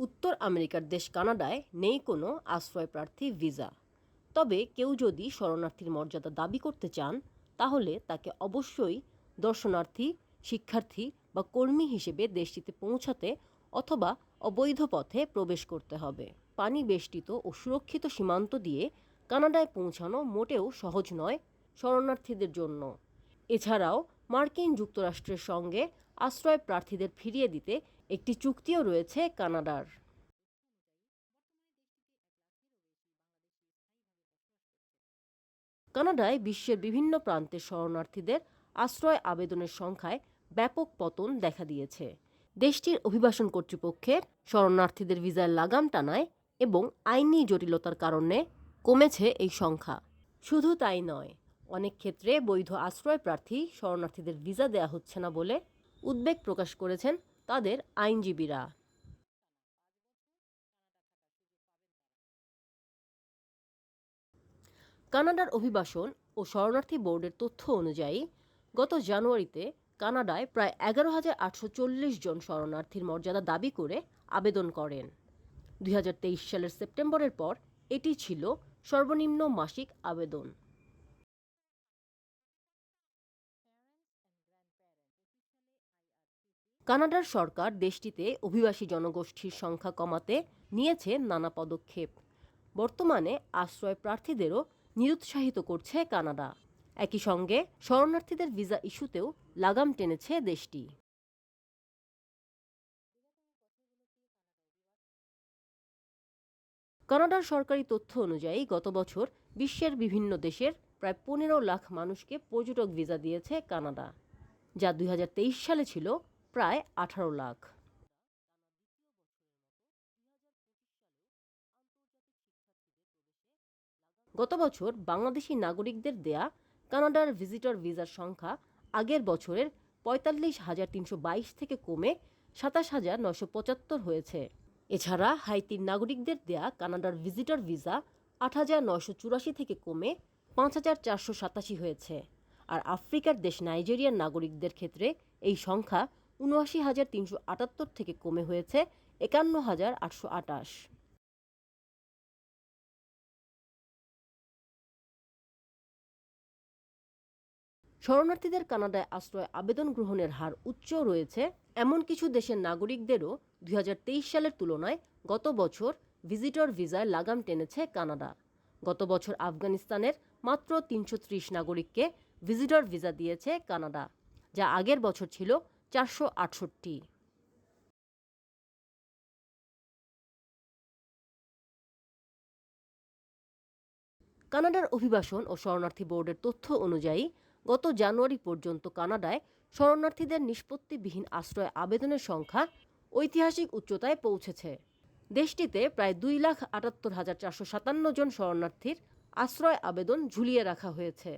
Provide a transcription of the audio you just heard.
উত্তর আমেরিকার দেশ কানাডায় নেই কোনো আশ্রয় প্রার্থী ভিসা। তবে কেউ যদি শরণার্থীর মর্যাদা দাবি করতে চান, তাহলে তাকে অবশ্যই দর্শনার্থী, শিক্ষার্থী বা কর্মী হিসেবে দেশটিতে পৌঁছাতে অথবা অবৈধ পথে প্রবেশ করতে হবে। পানি বেষ্টিত ও সুরক্ষিত সীমান্ত দিয়ে কানাডায় পৌঁছানো মোটেও সহজ নয় শরণার্থীদের জন্য। এছাড়াও মার্কিন যুক্তরাষ্ট্রের সঙ্গে আশ্রয় প্রার্থীদের ফিরিয়ে দিতে একটি চুক্তিও রয়েছে কানাডার। কানাডায় বিশ্বের বিভিন্ন প্রান্তের শরণার্থীদের আশ্রয় আবেদনের সংখ্যায় ব্যাপক পতন দেখা দিয়েছে। দেশটির অভিবাসন কর্তৃপক্ষের শরণার্থীদের ভিসার লাগাম টানায় এবং আইনি জটিলতার কারণে কমেছে এই সংখ্যা। শুধু তাই নয়, অনেক ক্ষেত্রে বৈধ আশ্রয় প্রার্থী শরণার্থীদের ভিসা দেয়া হচ্ছে না বলে উদ্বেগ প্রকাশ করেছেন তাদের আইনজীবীরা। কানাডার অভিবাসন ও শরণার্থী বোর্ডের তথ্য অনুযায়ী, গত জানুয়ারিতে কানাডায় প্রায় এগারো হাজার আটশো চল্লিশ জন শরণার্থীর মর্যাদা দাবি করে আবেদন করেন। দু হাজার তেইশ সালের সেপ্টেম্বরের পর এটি ছিল সর্বনিম্ন মাসিক আবেদন। কানাডার সরকার দেশটিতে অভিবাসী জনগোষ্ঠীর সংখ্যা কমাতে নিয়েছে নানা পদক্ষেপ। বর্তমানে আশ্রয় প্রার্থীদেরও নিরুৎসাহিত করছে কানাডা। একই সঙ্গে শরণার্থীদের ভিসা ইস্যুতেও লাগাম টেনেছে দেশটি। কানাডার সরকারি তথ্য অনুযায়ী গত বছর বিশ্বের বিভিন্ন দেশের প্রায় পনেরো লাখ মানুষকে পর্যটক ভিসা দিয়েছে কানাডা, যা দুই হাজার তেইশ সালে ছিল প্রায় আঠারো লাখ। গত বছর বাংলাদেশি নাগরিকদের দেয়া কানাডার ভিজিটর ভিসার সংখ্যা আগের বছরের পঁয়তাল্লিশ হাজার তিনশো বাইশ থেকে কমে সাতাশ হাজার নশো পঁচাত্তর হয়েছে। এছাড়া হাইতির নাগরিকদের দেয়া কানাডার ভিজিটর ভিসা আট হাজার নশো চুরাশি থেকে কমে পাঁচ হাজার চারশো সাতাশি হয়েছে। আর আফ্রিকার দেশ নাইজেরিয়ার নাগরিকদের ক্ষেত্রে এই সংখ্যা উনআশি হাজার তিনশো আটাত্তর থেকে কমে হয়েছে একান্ন হাজার আটশো আটাশ। শরণার্থীদের কানাডায় আশ্রয় আবেদন গ্রহণের হার উচ্চ রয়েছে। এমন কিছু দেশের নাগরিকদেরও দুই হাজার তেইশ সালের তুলনায় গত বছর ভিজিটর ভিসায় লাগাম টেনেছে কানাডা। গত বছর আফগানিস্তানের মাত্র তিনশো ত্রিশ নাগরিককে ভিজিটর ভিসা দিয়েছে কানাডা, যা আগের বছর ছিল চারশো আটষট্টি। কানাডার অভিবাসন ও শরণার্থী বোর্ডের তথ্য অনুযায়ী, গত জানুয়ারি পর্যন্ত কানাডায় শরণার্থীদের নিষ্পত্তিবিহীন আশ্রয় আবেদনের সংখ্যা ঐতিহাসিক উচ্চতায় পৌঁছেছে। দেশটিতে প্রায় দুই লাখ আটাত্তর হাজার চারশো সাতান্ন জন শরণার্থীর আশ্রয় আবেদন ঝুলিয়ে রাখা হয়েছে।